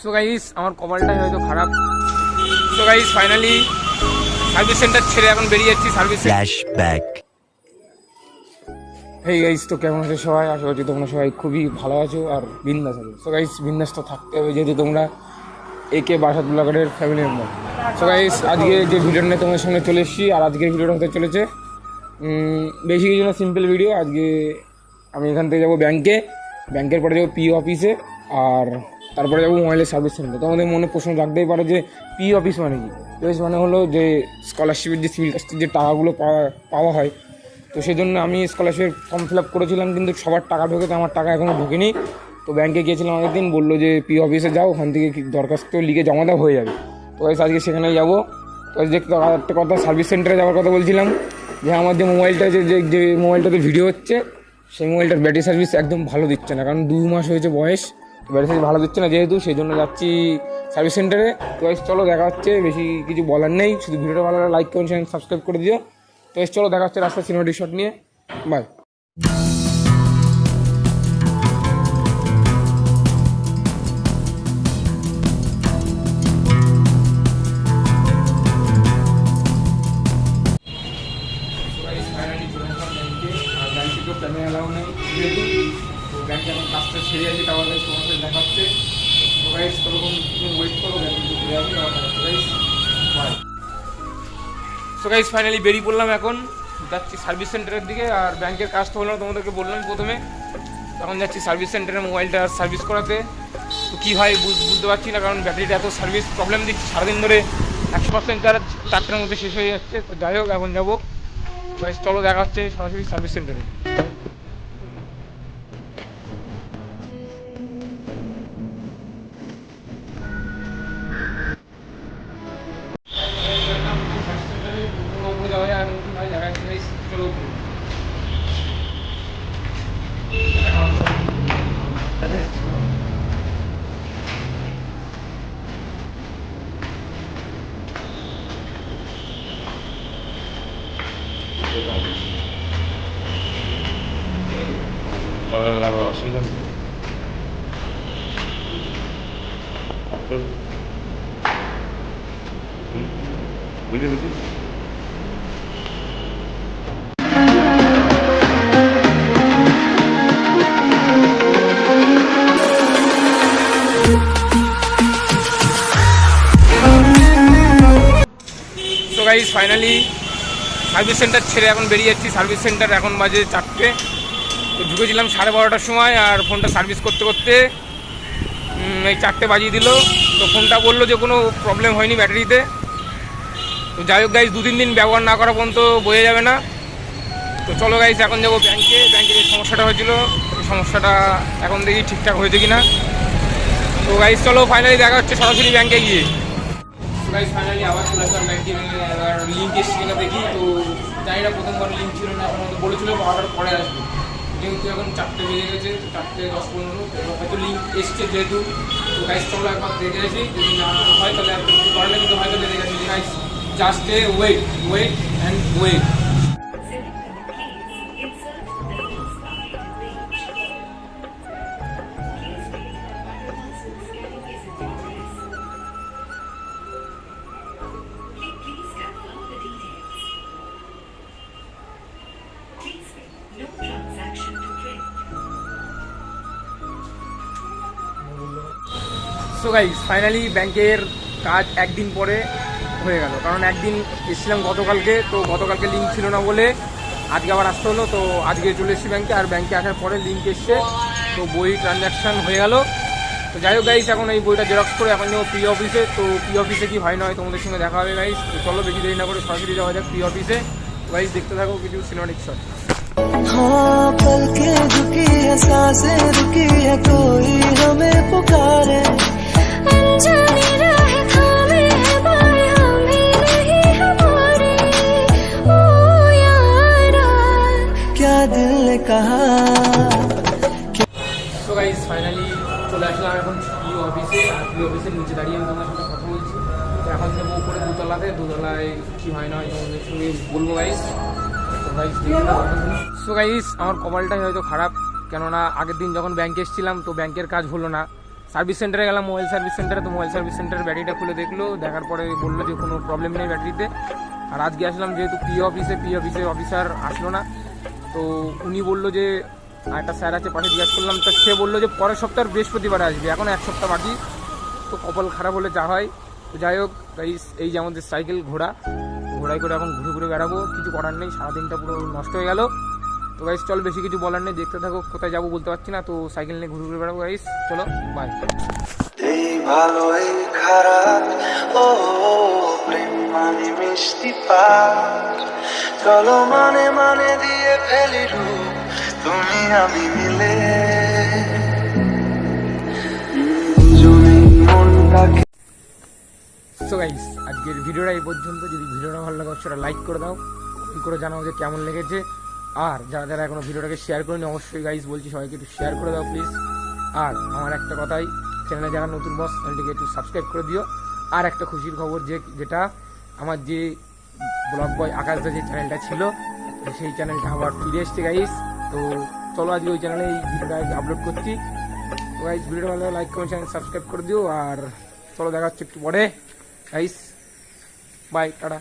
So guys আমার কপালটাই হয়তো খারাপ। So guys finally service centre ছেড়ে এখন বেরিয়ে যাচ্ছি সার্ভিস Flashback. হেই গাইস তো কেমন আছো সবাই? আশা করছি তোমরা সবাই খুবই ভালো আছো আর বিন্দাস আছো। সো গাইস বিন্দাস তো থাকতে হবে যেহেতু তোমরা একে বাসাত ব্লগারের ফ্যামিলি মেম্বার সো গাইস আজকে যে ভিডিওটা নিয়ে তোমাদের সামনে চলে এসেছি আর আজকের ভিডিওটা হতে চলেছে বেশি কিছু না সিম্পল ভিডিও আজকে আমি এখান থেকে যাব ব্যাংকে ব্যাংকের পরে যাব পি অফিসে আর তারপরে যাব মোবাইলের সার্ভিস সেন্টার তোমাদের মনে প্রশ্ন রাখতেই পারে যে পি অফিস মানে কি? পি অফিস মানে হলো যে স্কলারশিপের যে সিভিল কাস্টের যে টাকাগুলো পাওয়া পাওয়া হয়। তো সেই জন্য আমি স্কলারশিপের ফর্ম ফিল আপ করেছিলাম, কিন্তু সবার টাকা ঢোকে তো আমার টাকা এখনও ঢোকেনি। তো ব্যাংকে গিয়েছিলাম আগের দিন, বলল যে পি অফিসে যাও, ওখান থেকে দরখাস্ত লিখে জমা দেওয়া হয়ে যাবে। তো আজকে সেখানে যাব। তো আজকে একটা কথা সার্ভিস সেন্টারে যাওয়ার কথা বলছিলাম। যে, আমার যে মোবাইলটা যে- যে মোবাইলটাতে ভিডিও হচ্ছে, সেই মোবাইলটার ব্যাটারি সার্ভিস একদম ভালো দিচ্ছে না, কারণ দু মাস হয়েছে বয়স। ব্যাটারি ভালো দিচ্ছে না যেহেতু সেই জন্য যাচ্ছি সার্ভিস সেন্টারে তো চলো দেখা হচ্ছে, বেশি কিছু বলার নেই, শুধু ভিডিওটা ভালো লাইক করুন চ্যানেল সাবস্ক্রাইব করে দিও। তো চলো দেখা হচ্ছে রাস্তা সিনেমাটিক শট নিয়ে। বাই ব্যাংকে এখন কাজটা ছেড়ে আছে, তারপর গাইস তোমার সাথে দেখা হচ্ছে ততক্ষণ তুমি ওয়েট করো ব্যাংকে ঘুরে আসবে সো গাইস ফাইনালি বেরিয়ে পড়লাম এখন। যাচ্ছি সার্ভিস সেন্টারের দিকে, আর ব্যাংকের কাজ তো হলো তোমাদেরকে বললাম প্রথমে। তখন যাচ্ছি সার্ভিস সেন্টারে মোবাইলটা সার্ভিস করাতে। তো কী হয় বুঝ- বুঝতে পারছি না, কারণ ব্যাটারিটা এত সার্ভিস প্রবলেম দিচ্ছে। সারাদিন ধরে একশো পার্সেন্ট চার্জ চারটের মধ্যে শেষ হয়ে যাচ্ছে। তো যাই হোক, এখন যাব। গাইস চলো দেখা হচ্ছে সরাসরি সার্ভিস সেন্টারে So guys finally service centre ছেড়ে এখন বেরিয়ে যাচ্ছি। সার্ভিস সেন্টার এখন বাজে চারটে। তো ঢুকেছিলাম সাড়ে বারোটার সময় আর ফোনটা সার্ভিস করতে করতে এই চারটে বাজিয়ে দিল। তো ফোনটা বলল যে কোনো প্রবলেম হয়নি ব্যাটারিতে। তো যাই হোক গাইজ দু তিন দিন ব্যবহার না করা পর্যন্ত বোঝা যাবে না। তো চলো গাইজ এখন যাব ব্যাংকে ব্যাংকে যে সমস্যাটা হয়েছিল সমস্যাটা এখন দেখি ঠিকঠাক হয়েছে কিনা। তো গাইজ চলো ফাইনালি দেখা হচ্ছে সরাসরি ব্যাংকে গিয়ে। গাইজ ফাইনালি আবার চলে আসলাম ব্যাংকে এবার লিঙ্ক এসছে কিনা দেখি, তো জানি না প্রথমবার লিঙ্ক ছিল না এখন বলেছিল অর্ডার পরে আসবে। যেহেতু এখন চারটে বেজে গেছে চারটে দশ পনেরো হয়তো লিঙ্ক এসছে যেহেতু। তো গাইজ চলো একবার দেখে আসি, যদি না হয় তাহলে আর কিছু করার কিন্তু হয়তো দেখে গেছি guys just a wait wait and wait so guys finally ব্যাংকের কাজ একদিন পরে হয়ে গেল কারণ একদিন এসেছিলাম গতকালকে তো গতকালকে লিঙ্ক ছিল না বলে আজকে আবার আসতে হলো তো আজকে চলে এসেছি ব্যাংকে আর ব্যাংকে আসার পরে লিঙ্ক এসছে তো বই ট্রানজ্যাকশান হয়ে গেল তো যাই হোক গাইস এখন এই বইটা জেরক্স করে এখন যাবো পি অফিসে তো পি অফিসে কি হয় নয় তোমাদের সঙ্গে দেখা হবে গাইস তো চলো বেশি দেরি না করে সরাসরি যাওয়া যাক পি অফিসে গাইস দেখতে থাকো কিছু সিনেমাটিক শট हाँ पल के झुकी है सांसें रुकी है कोई हमें पुकारे গাইস ফাইনালি চলে আসলাম এখন অফিসে অফিসের নিচে দাঁড়িয়ে তো এখন কী হয় না বলব গাইস গাইস আমার কপালটাই হয়তো খারাপ। কেননা আগের দিন যখন ব্যাংকে এসেছিলাম তো ব্যাংকের কাজ হলো না। সার্ভিস সেন্টারে গেলাম, মোবাইল সার্ভিস সেন্টারে। তো মোবাইল সার্ভিস সেন্টারের ব্যাটারিটা খুলে দেখল, দেখার পরে বলল যে কোনো প্রবলেম নেই ব্যাটারিতে। আর আজকে আসলাম যেহেতু পি অফিসে পি অফিসে অফিসার আসলো না। তো উনি বলল যে একটা স্যার আছে পাশে জিজ্ঞাসা করলাম। তো সে বলল যে, পরের সপ্তাহের বৃহস্পতিবার আসবে, এখন এক সপ্তাহ বাকি। তো কপাল খারাপ হলে যা হয়। তো যাই হোক, এই এই যে আমাদের সাইকেল ঘোড়া, ঘোড়ায় করে এখন ঘুরে ঘুরে বেড়াবো, কিছু করার নেই, সারাদিনটা পুরো নষ্ট হয়ে গেল। তো গাইস চল বেশি কিছু বলার নেই দেখতে থাকো কোথায় যাব বলতে পারছি না তো সাইকেল নিয়ে ঘুরে ঘুরে বেড়াবো গাইস চলো বাই এই ভালো এই খারাপ ও প্রেম মানে মিষ্টি চলো মানে মানে দিয়ে ফেলি রূপ তুমি আমি মিলে। সো গাইস আজকের ভিডিওটা এই পর্যন্ত। যদি ভিডিওটা ভালো লাগে সেটা লাইক করে দাও। কি করে জানাও যে কেমন লেগেছে। আর যারা যারা এখনও ভিডিওটাকে শেয়ার করেনি, অবশ্যই গাইস বলছি সবাইকে একটু শেয়ার করে দাও প্লিজ আর আমার একটা কথাই চ্যানেলে যারা নতুন বস চ্যানেলটিকে একটু সাবস্ক্রাইব করে দিও। আর একটা খুশির খবর যে, যেটা আমার যে ব্লগ বয় আকাশদা যে চ্যানেলটা ছিল সেই চ্যানেলটা আবার ফিরে এসছে গাইস তো চলো আজকে ওই চ্যানেলে এই ভিডিওটা আপলোড করছি। তো গাইস ভিডিওটা ভালো লাইক কমেন্ট চ্যানেল সাবস্ক্রাইব করে দিও। আর চলো দেখা হচ্ছে একটু পরে। Guys bye tata.